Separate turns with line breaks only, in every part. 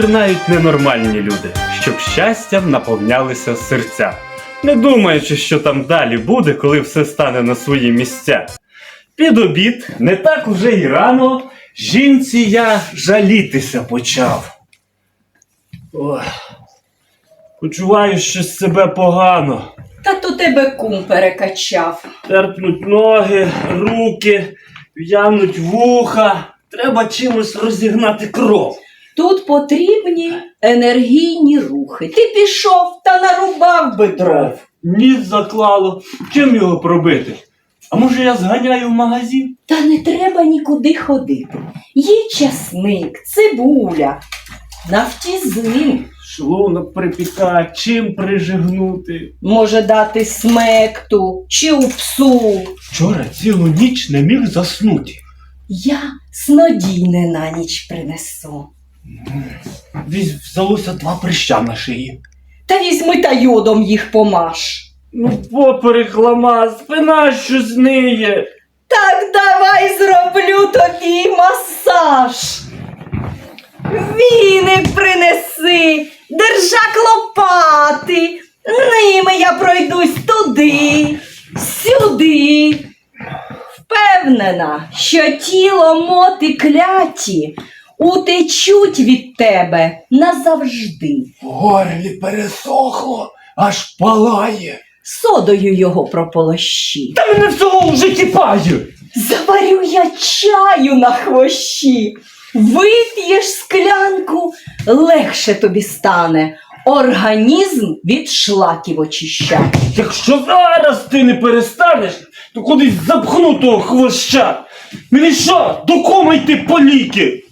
пірнають ненормальні люди, щоб щастям наповнялися серця, не думаючи, що там далі буде, коли все стане на свої місця. Під обід, не так уже й рано, жінці я жалітися почав. Ой, почуваю щось себе погано.
Та то тебе кум перекачав.
Терпнуть ноги, руки, в'януть вуха. Треба чимось розігнати кров.
Тут потрібні енергійні рухи. Ти пішов та нарубав би дров.
Ніс заклало. Чим його пробити? А може я зганяю в магазин?
Та не треба нікуди ходити. Є часник, цибуля, нафтізин.
Шлунок припікає, чим прижигнути.
Може дати смекту чи упсу.
Вчора цілу ніч не міг заснути.
Я снодійне на ніч принесу.
Десь взялося два прища на шиї.
Та візьми та йодом їх помаш.
Ну, поперек лама, спина що зниє.
Так давай зроблю тобі масаж. Віник принеси, держак лопати. Ними я пройдусь туди, сюди. Впевнена, що тіло моти кляті утечуть від тебе назавжди.
В горлі пересохло, аж палає.
Содою його прополощі.
Та мене всього вже кипає.
Заварю я чаю на хвощі. Вип'єш склянку, легше тобі стане. Організм від шлаків очищає.
Якщо зараз ти не перестанеш, то кудись запхну того хвоща. Мені що, до кома йти по ліки?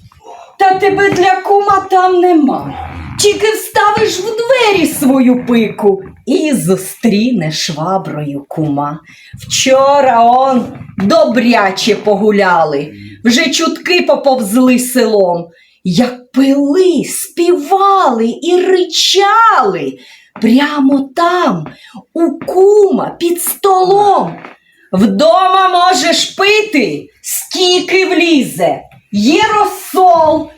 Та тебе для кума там нема. Тільки вставиш в двері свою пику і зустрінеш шваброю кума. Вчора он добряче погуляли, вже чутки поповзли селом, як пили, співали і ричали прямо там, у кума під столом. Вдома можеш пити, скільки влізе. Є розсол,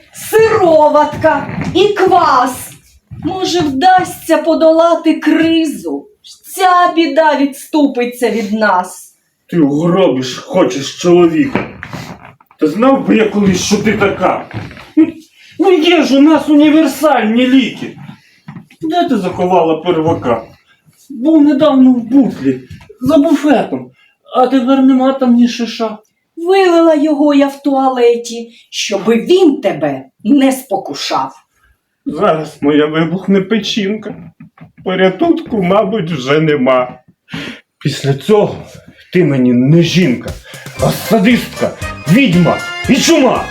сироватка і квас. Може, вдасться подолати кризу. Ця біда відступиться від нас.
Ти угробиш, хочеш чоловіка. Та знав би я колись, що ти така. Ну є ж у нас універсальні ліки. Де ти заховала первака? Був недавно в бутлі, за буфетом, а тепер нема там ні шиша.
Вилила його я в туалеті, щоби він тебе не спокушав.
Зараз моя вибухне печінка. Порятунку, мабуть, вже нема. Після цього ти мені не жінка, а садистка, відьма і чума.